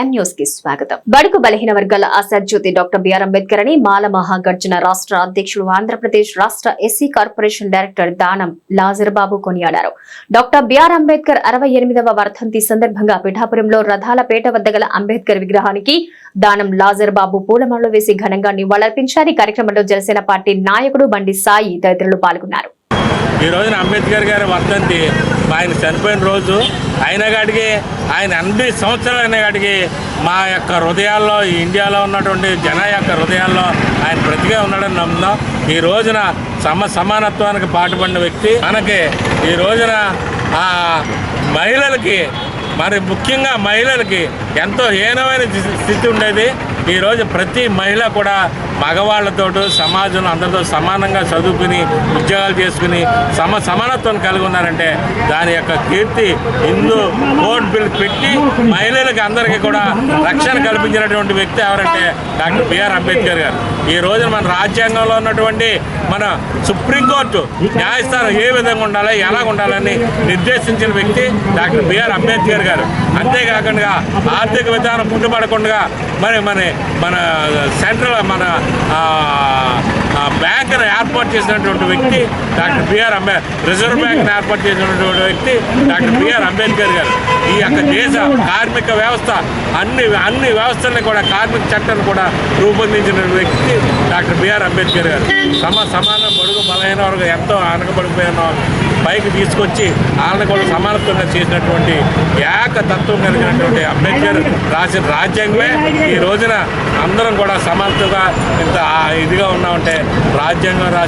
ఎన్ న్యూస్కి స్వాగతం. బడుగు బలహీన వర్గాల ఆశాజ్యోతి డాక్టర్ బిఆర్ అంబేద్కర్ అని మాల మహాగర్జున రాష్ట్ర అధ్యక్షుడు ఆంధ్రప్రదేశ్ రాష్ట్ర ఎస్సీ కార్పొరేషన్ డైరెక్టర్ దానం లాజర్బాబు కొనియాడారు. డాక్టర్ బిఆర్ అంబేద్కర్ అరవై ఎనిమిదవ వర్ధంతి సందర్భంగా పిఠాపురంలో రథాల పేట వద్ద గల అంబేద్కర్ విగ్రహానికి దానం లాజర్ బాబు పూలమాలలు వేసి ఘనంగా నివాళులర్పించారు. ఈ కార్యక్రమంలో జనసేన పార్టీ నాయకుడు బండి సాయి తదితరులు పాల్గొన్నారు. ఈ రోజున అంబేద్కర్ గారి వర్ధంతి ఆయన చనిపోయిన రోజు అయిన కాడికి ఆయన అన్ని సంవత్సరాలు అయిన కాడికి మా యొక్క హృదయాల్లో ఈ ఇండియాలో ఉన్నటువంటి జన యొక్క హృదయాల్లో ఆయన ప్రతిగా ఉన్నాడని నమ్ముదాం ఈ రోజున సమ సమానత్వానికి పాటుపడిన వ్యక్తి. మనకి ఈ రోజున ఆ మహిళలకి మరి ముఖ్యంగా మహిళలకి ఎంతో హీనమైన స్థితి ఉండేది. ఈరోజు ప్రతి మహిళ కూడా మగవాళ్ళతో సమాజంలో అందరితో సమానంగా చదువుకుని ఉద్యోగాలు చేసుకుని సమ సమానత్వం కలిగి ఉన్నారంటే దాని యొక్క కీర్తి హిందూ కోడ్ బిల్ పెట్టి మహిళలకు అందరికీ కూడా రక్షణ కల్పించినటువంటి వ్యక్తి ఎవరంటే డాక్టర్ బిఆర్ అంబేద్కర్ గారు. ఈ రోజున మన రాజ్యాంగంలో ఉన్నటువంటి మన సుప్రీంకోర్టు న్యాయస్థానం ఏ విధంగా ఉండాలి ఎలా ఉండాలని నిర్దేశించిన వ్యక్తి డాక్టర్ బిఆర్ అంబేద్కర్ గారు. అంతేకాకుండా ఆర్థిక విధానం పుట్టుపడకుండా మరి మన మన సెంట్రల్ మన ఏర్పాటు చేసినటువంటి వ్యక్తి డాక్టర్ బిఆర్ అంబేద్కర్ రిజర్వ్ బ్యాంక్ను ఏర్పాటు చేసినటువంటి వ్యక్తి డాక్టర్ బిఆర్ అంబేద్కర్ గారు. ఈ యొక్క దేశ కార్మిక వ్యవస్థ అన్ని అన్ని వ్యవస్థల్ని కూడా కార్మిక చట్టాన్ని కూడా రూపొందించిన వ్యక్తి డాక్టర్ బిఆర్ అంబేద్కర్ గారు. సమ సమాన బడుగు బలహీన వరకు ఎంతో వెనకబడిపోయిన పైకి తీసుకొచ్చి వాళ్ళని కూడా సమానత్వంగా చేసినటువంటి ఏకతత్వం కలిగినటువంటి అంబేద్కర్ రాసిన రాజ్యాంగమే. ఈ రోజున అందరం కూడా సమానతగా ఇంత ఇదిగా ఉన్నామంటే రాజ్యాంగం రాసి